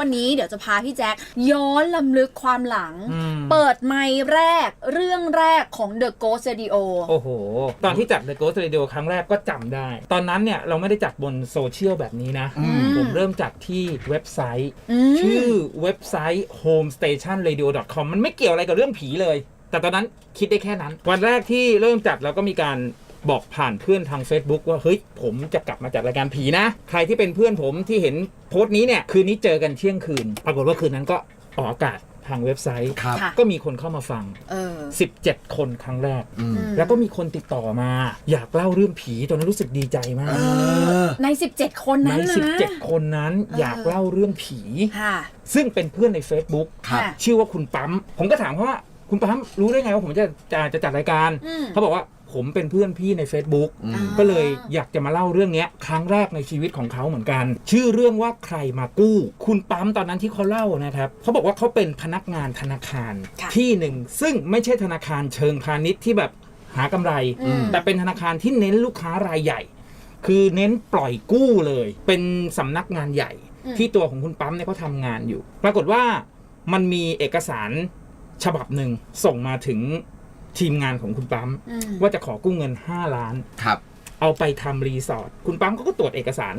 วันนี้เดี๋ยวจะพาพี่แจ็คย้อนลำลึกความหลัง อืม เปิดไมค์แรกเรื่องแรกของ The Ghost Radio โอ้โห ตอนที่จัด The Ghost Radio ครั้งแรกก็จำได้ ตอนนั้นเนี่ย เราไม่ได้จัดบนโซเชียลแบบนี้นะ อืม ผมเริ่มจัดที่เว็บไซต์อืมชื่อเว็บไซต์ homestationradio.com มันไม่เกี่ยวอะไรกับเรื่องผีเลย แต่ตอนนั้นคิดได้แค่นั้น วันแรกที่เริ่มจัดเราก็มีการ บอกผ่านเพื่อนทาง Facebook ว่าเฮ้ยผมจะกลับมาจัดรายการผีนะ ใครที่เป็นเพื่อนผมที่เห็นโพสต์นี้เนี่ยคืนนี้เจอกันเที่ยงคืน ปรากฏว่าคืนนั้นก็ออกอากาศทางเว็บไซต์ ครับ ค่ะ ก็มีคนเข้ามาฟัง เออ 17 คนครั้งแรก อืมอืม แล้วก็มีคนติดต่อมา อยากเล่าเรื่องผีตอนนั้นรู้สึกดีใจมาก เออ ใน 17 คนใน นั้นนะ17 คนนั้นเออ อยากเล่าเรื่องผี ค่ะ ซึ่งเป็นเพื่อนใน Facebook ครับ ค่ะ ชื่อว่าคุณปั๊ม ผมก็ถามเขาว่า คุณปั๊มรู้ได้ไงว่าผมจะจะจะจัดรายการ อืม เขาบอกว่า ผมเป็นเพื่อนพี่ใน Facebook อืมอ่าก็เลยอยากจะมาเล่าเรื่องเนี้ย ครั้งแรกในชีวิตของเขาเหมือนกัน ชื่อเรื่องว่าใครมากู้ คุณปั๊มตอนนั้นที่เขาเล่านะครับเขาบอกว่าเขาเป็นพนักงานธนาคารค่ะ ที่หนึ่ง ซึ่งไม่ใช่ธนาคารเชิงพาณิชย์ที่แบบหากำไร อืม แต่เป็นธนาคารที่เน้นลูกค้ารายใหญ่ คือเน้นปล่อยกู้เลย เป็นสำนักงานใหญ่ อืม ที่ตัวของคุณปั๊มเนี่ยเขาทำงานอยู่ ปรากฏว่ามันมีเอกสารฉบับหนึ่งส่งมาถึง ทีมงานของคุณปั๊มอืมว่าจะขอกู้เงิน 5 ล้าน ครับ เอาไปทำรีสอร์ทคุณปั๊มเขาก็ตรวจเอกสาร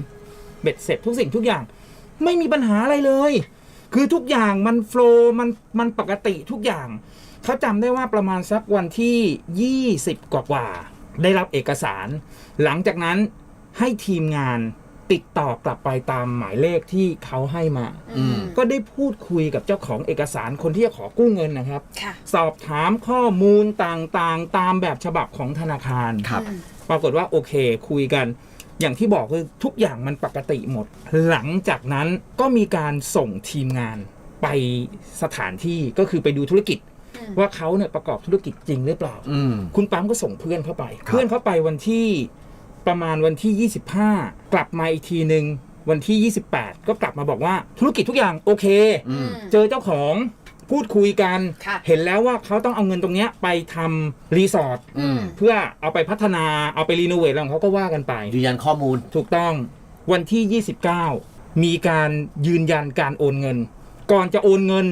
เบ็ดเสร็จทุกสิ่งทุกอย่าง ไม่มีปัญหาอะไรเลย คือทุกอย่างมันโฟล์มันมันปกติทุกอย่าง เขาจำได้ว่าประมาณสักวันที่ 20 กว่ากว่าๆได้รับเอกสาร หลังจากนั้นให้ทีมงาน ติดต่อกลับไปตามหมายเลขที่เขาให้มา อืม ก็ได้พูดคุยกับเจ้าของเอกสารคนที่จะขอกู้เงินนะครับ ค่ะสอบถามข้อมูลต่างๆ ตามแบบฉบับของธนาคาร ครับ อืมปรากฏว่าโอเคคุยกัน อย่างที่บอกคือทุกอย่างมันปกติหมด หลังจากนั้นก็มีการส่งทีมงานไปสถานที่ก็คือไปดูธุรกิจ อืมว่าเขาเนี่ยประกอบธุรกิจจริงหรือเปล่า อืม คุณปั๊มก็ส่งเพื่อนเข้าไป ครับ เพื่อนเข้าไปวันที่ ประมาณวันที่ 25 กลับมาอีกทีหนึ่งวันที่ 28 ก็กลับมาบอกว่าธุรกิจทุกอย่างโอเค อืม เจอเจ้าของพูดคุยกัน ค่ะ เห็นแล้วว่าเขาต้องเอาเงินตรงเนี้ยไปทำรีสอร์ทอืม เพื่อเอาไปพัฒนาเอาไปรีโนเวทอะไรของเขาก็ว่ากันไป ยืนยันข้อมูล ถูกต้องวันที่ 29 มีการยืนยันการโอนเงิน ก่อนจะโอนเงิน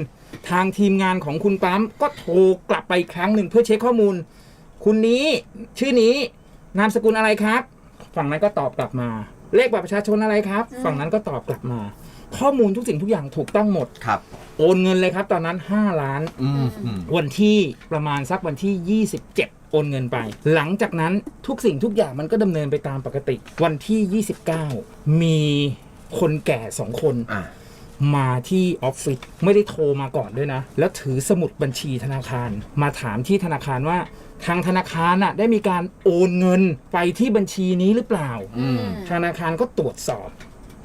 ทางทีมงานของคุณปั๊มก็โทรกลับไปอีกครั้งหนึ่งเพื่อเช็คข้อมูล คุณนี้ชื่อนี้นามสกุลอะไรครับ ฝั่งนั้นก็ตอบกลับมา เลขบัตรประชาชนอะไรครับ ฝั่งนั้นก็ตอบกลับมา ข้อมูลทุกสิ่งทุกอย่างถูกต้องหมด ครับ โอนเงินเลยครับ ตอนนั้น 5 ล้าน อืมอืมวันที่ประมาณสักวันที่ 27 โอนเงินไป หลังจากนั้นทุกสิ่งทุกอย่างมันก็ดำเนินไปตามปกติ วันที่ 29 มีคนแก่สองคน อ่า มาที่ออฟฟิศไม่ได้โทรมาก่อนด้วยนะ แล้วถือสมุดบัญชีธนาคาร มาถามที่ธนาคารว่า ทางธนาคารน่ะได้มีการโอนเงินไปที่บัญชีนี้หรือเปล่า อืม ธนาคารก็ตรวจสอบ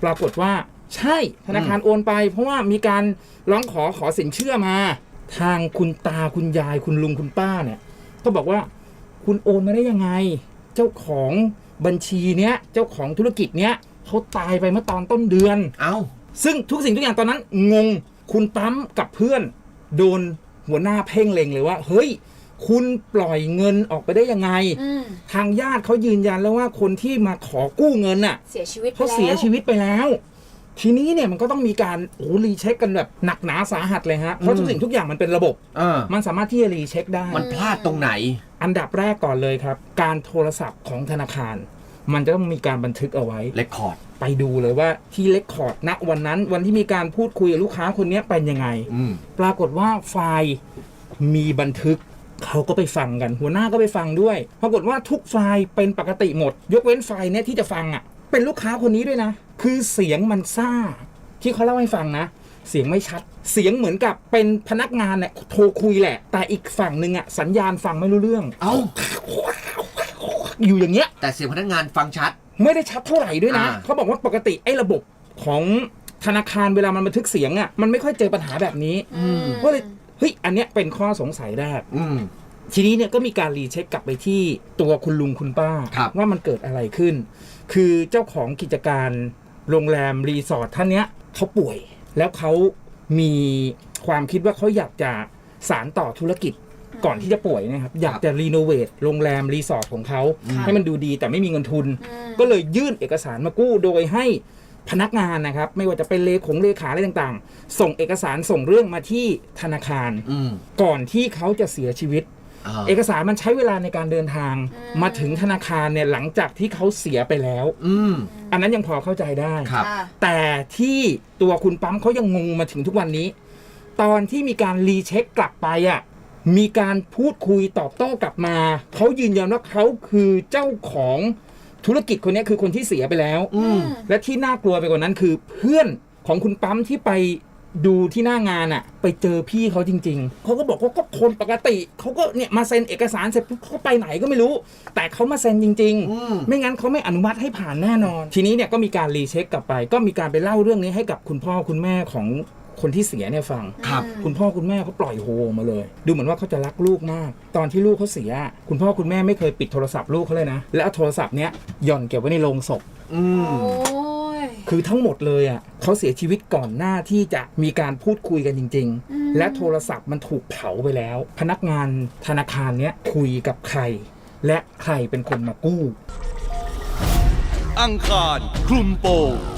ปรากฏว่าใช่ธนาคารโอนไป เพราะว่ามีการร้องขอขอสินเชื่อมา ทางคุณตาคุณยายคุณลุงคุณป้าเนี่ย ก็บอกว่าคุณโอนมาได้ยังไง เจ้าของบัญชีเนี้ยเจ้าของธุรกิจเนี้ยเขาตายไปเมื่อตอนต้นเดือน เอ้า ซึ่งทุกสิ่งทุกอย่างตอนนั้นงงคุณปั๊มกับเพื่อน โดนหัวหน้าเพ่งเล็งเลยว่า เฮ้ย คุณปล่อยเงินออกไปได้ยังไง อืมทางญาติเขายืนยันแล้วว่าคนที่มาขอกู้เงินน่ะเสียชีวิตไปเขาแล้วเสียชีวิตไปแล้ว ทีนี้เนี่ยมันก็ต้องมีการโอ้รีเช็คกันแบบหนักหนาสาหัสเลยฮะเพราะทุกสิ่งทุกอย่างมันเป็นระบบ เออมันสามารถที่จะรีเช็คได้ มันพลาดตรงไหน อันดับแรกก่อนเลยครับ การโทรศัพท์ของธนาคาร มันจะต้องมีการบันทึกเอาไว้เลคคอร์ด ไปดูเลยว่าที่เลคคอร์ดณวันนั้น วันที่มีการพูดคุยกับลูกค้าคนนี้เป็นยังไง อืม ปรากฏว่าไฟล์มีบันทึก เขาก็ไปฟังกัน หัวหน้าก็ไปฟังด้วย ปรากฏว่าทุกไฟล์เป็นปกติหมด ยกเว้นไฟล์เนี้ยที่จะฟังอะ เป็นลูกค้าคนนี้ด้วยนะ คือเสียงมันซ่า ที่เขาเล่าให้ฟังนะ เสียงไม่ชัด เสียงเหมือนกับเป็นพนักงานเนี่ยโทรคุยแหละ แต่อีกฝั่งหนึ่งอะสัญญาณฟังไม่รู้เรื่อง เอ้า อยู่อย่างเงี้ย แต่เสียงพนักงานฟังชัด ไม่ได้ชัดเท่าไหร่ด้วยนะอ่า เขาบอกว่าปกติไอ้ระบบของธนาคารเวลามันบันทึกเสียงอะมันไม่ค่อยเจอปัญหาแบบนี้อืมก็เลยเฮ้ยอันเนี้ยเป็นข้อสงสัยแรก อืม ทีนี้เนี่ยก็มีการรีเช็คกลับไปที่ตัวคุณลุงคุณป้า ครับ ว่ามันเกิดอะไรขึ้น คือเจ้าของกิจการโรงแรมรีสอร์ทท่านเนี้ยเขาป่วย แล้วเขามีความคิดว่าเขาอยากจะสารต่อธุรกิจก่อนที่จะป่วยนะครับอยากจะรีโนเวทโรงแรมรีสอร์ทของเขาค่ะ ให้มันดูดีแต่ไม่มีเงินทุน อืมก็เลยยื่นเอกสารมากู้โดยให้พนักงานนะครับ ไม่ว่าจะเป็นเลขงเลขาอะไรต่างๆ ส่งเอกสารส่งเรื่องมาที่ธนาคาร อืม ก่อนที่เขาจะเสียชีวิตอ่า เอกสารมันใช้เวลาในการเดินทางอืมมาถึงธนาคารเนี่ยหลังจากที่เขาเสียไปแล้ว อืมอันนั้นยังพอเข้าใจได้ ครับ ค่ะ แต่ที่ตัวคุณปั๊มเขายังงงมาถึงทุกวันนี้ ตอนที่มีการรีเช็คกลับไปอะมีการพูดคุยตอบโต้กลับมาเขายืนยันว่าเขาคือเจ้าของธุรกิจคนนี้คือคนที่เสียไปแล้ว อืม และที่น่ากลัวไปกว่านั้นคือเพื่อนของคุณปั๊มที่ไป ดูที่หน้างานอะไปเจอพี่เขาจริง ๆ เขาก็บอกว่าก็คนปกติเขาก็เนี่ยมาเซ็นเอกสารเสร็จปุ๊บเขาไปไหนก็ไม่รู้ แต่เขามาเซ็นจริง อืม ๆ ไม่งั้นเขาไม่อนุมัติให้ผ่านแน่นอน ทีนี้เนี่ยก็มีการรีเช็คกลับไป ก็มีการไปเล่าเรื่องนี้ให้กับคุณพ่อคุณแม่ของคนที่เสียเนี่ยฟัง ครับ คุณพ่อคุณแม่เขาปล่อยโฮออกมาเลย ดูเหมือนว่าเขาจะรักลูกมาก ตอนที่ลูกเขาเสีย คุณพ่อคุณแม่ไม่เคยปิดโทรศัพท์ลูกเขาเลยนะ และเอาโทรศัพท์เนี้ยหย่อนเก็บไว้ในโลงศพ อืม โอ้ย คือทั้งหมดเลยอะเขาเสียชีวิตก่อนหน้าที่จะมีการพูดคุยกันจริงอืมๆและโทรศัพท์มันถูกเผาไปแล้ว พนักงานธนาคารเนี้ยคุยกับใคร และใครเป็นคนมากู้ อังคารคลุมโปง